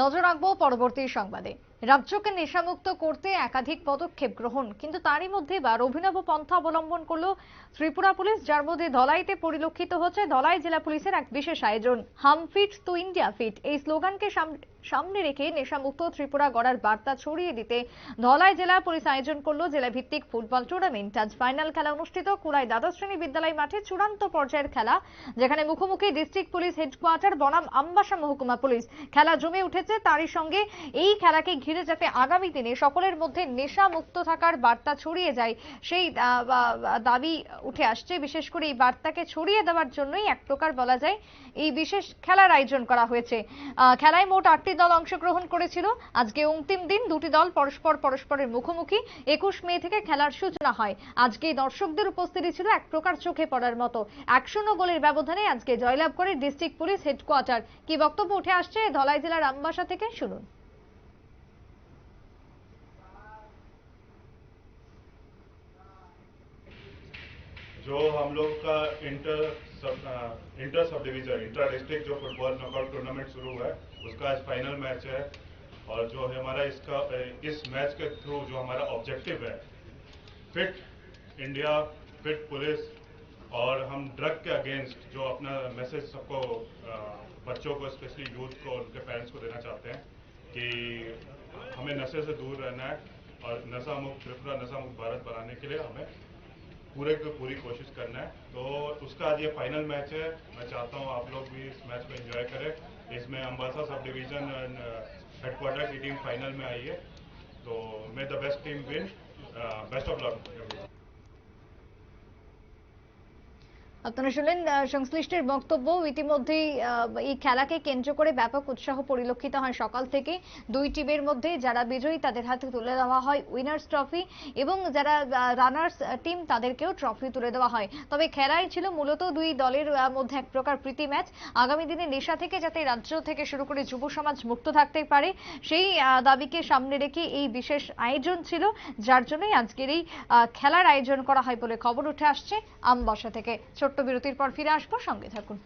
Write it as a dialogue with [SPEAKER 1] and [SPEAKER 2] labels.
[SPEAKER 1] নজর রাখব পরবর্তী সংবাদে। রাজ্যকে নেশামুক্ত করতে একাধিক পদক্ষেপ গ্রহণ, কিন্তু তারই মধ্যে এবার অভিনব পন্থা অবলম্বন করল ত্রিপুরা পুলিশ, যার মধ্যে ধলাইতে পরিলক্ষিত হচ্ছে ধলাই জেলা পুলিশের এক বিশেষ আয়োজন হাম ফিট টু ইন্ডিয়া ফিট। এই স্লোগানকে সামনে রেখে নেশামুক্ত ত্রিপুরা গড়ার বার্তা ছড়িয়ে দিতে ধলাই জেলা পুলিশ আয়োজন করল জেলা ভিত্তিক ফুটবল টুর্নামেন্ট। আজ ফাইনাল খেলা অনুষ্ঠিত কুড়াই দ্বাদশ শ্রেণি বিদ্যালয় মাঠে চূড়ান্ত পর্যায়ের খেলা, যেখানে মুখোমুখি ডিস্ট্রিক্ট পুলিশ হেডকোয়ার্টার বনাম আমবাসা মহকুমা পুলিশ খেলা জমে উঠেছে। তারই সঙ্গে এই খেলাকে ঘিরে যাতে আগামী দিনে সকলের মধ্যে নেশা মুক্ত থাকার বার্তা ছড়িয়ে যায়, সেই দাবি উঠে আসছে। বিশেষ করে এই বার্তাকে ছড়িয়ে দেওয়ার জন্যই এক প্রকার বলা যায়, এই বিশেষ খেলার আয়োজন করা হয়েছে। খেলায় মোট আটটি দল অংশগ্রহণ করেছিল। আজকে অন্তিম দিন, দুটি দল পরস্পর পরস্পরের মুখোমুখি। একুশ মে থেকে খেলার সূচনা হয়। আজকে দর্শকদের উপস্থিতি ছিল এক প্রকার চোখে পড়ার মতো। একশো গোলের ব্যবধানে আজকে জয়লাভ করে ডিস্ট্রিক্ট পুলিশ হেডকোয়ার্টার। কি বক্তব্য উঠে আসছে? ধলাই জেলার আমবাসা থেকে শুনুন।
[SPEAKER 2] जो हम लोग का inter sub inter sub division inter district जो फुटबॉल नॉकआउट टूर्नामेंट शुरू हुआ है, उसका आज फाइनल मैच है। और जो है हमारा इसका इस मैच के थ्रू जो हमारा ऑब्जेक्टिव है, फिट इंडिया, फिट पुलिस, और हम ड्रग के अगेंस्ट जो अपना मैसेज सबको बच्चों को स्पेशली यूथ को, उनके पेरेंट्स को देना चाहते हैं कि हमें नशे से दूर रहना है और नशा मुक्त त्रिपुरा नशा मुक्त भारत बनाने के लिए हमें पूरे की पूरी कोशिश करना है। तो उसका आज ये फाइनल मैच है। मैं चाहता हूँ आप लोग भी इस मैच को एंजॉय करें। इसमें अम्बासा सब डिवीज़न हेडक्वार्टर की टीम फाइनल में आई है। तो may the best team win best of luck
[SPEAKER 1] আপনারা শুনলেন সংশ্লিষ্টের বক্তব্য। ইতিমধ্যেই এই খেলাকে কেন্দ্র করে ব্যাপক উৎসাহ পরিলক্ষিত হয় সকাল থেকে। দুই টিমের মধ্যে যারা বিজয়ী, তাদের হাতে তুলে দেওয়া হয় উইনার্স ট্রফি এবং যারা রানার্স টিম, তাদেরকেও ট্রফি তুলে দেওয়া হয়। তবে খেলাই ছিল মূলত দুই দলের মধ্যে এক প্রকার প্রীতি ম্যাচ। আগামী দিনে নেশা থেকে যাতে রাজ্য থেকে শুরু করে যুব সমাজ মুক্ত থাকতে পারে, সেই দাবিকে সামনে রেখে এই বিশেষ আয়োজন ছিল, যার জন্যই আজকের এই খেলার আয়োজন করা হয় বলে খবর উঠে আসছে আমবাসা থেকে। ছোট্ট বিরতির পর ফিরে আসব। সঙ্গে থাকুন।